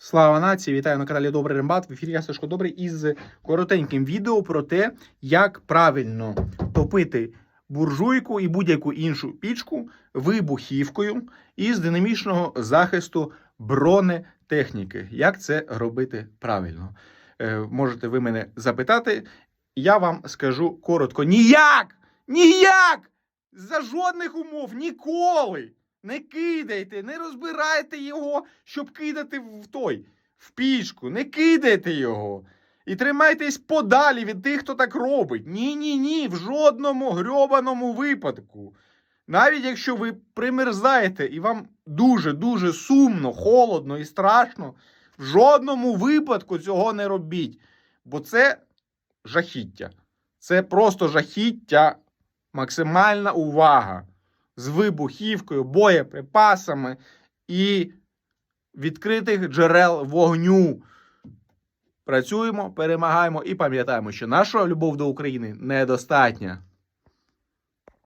Слава нації! Вітаю на каналі Добрий Рембат. В ефірі я Сашко Добрий із коротеньким відео про те, як правильно топити буржуйку і будь-яку іншу пічку вибухівкою із динамічного захисту бронетехніки. Як це робити правильно? Е, можете ви мене запитати. Я вам скажу коротко: ніяк! Ніяк! За жодних умов ніколи! Не кидайте, не розбирайте його, щоб кидати в той, в пічку. Не кидайте його. І тримайтесь подалі від тих, хто так робить. Ні, ні, ні, в жодному грьобаному випадку. Навіть якщо ви примерзаєте і вам дуже-дуже сумно, холодно і страшно, в жодному випадку цього не робіть. Бо це жахіття. Це просто жахіття, максимальна увага з вибухівкою, боєприпасами і відкритих джерел вогню. Працюємо, перемагаємо і пам'ятаємо, що наша любов до України недостатня.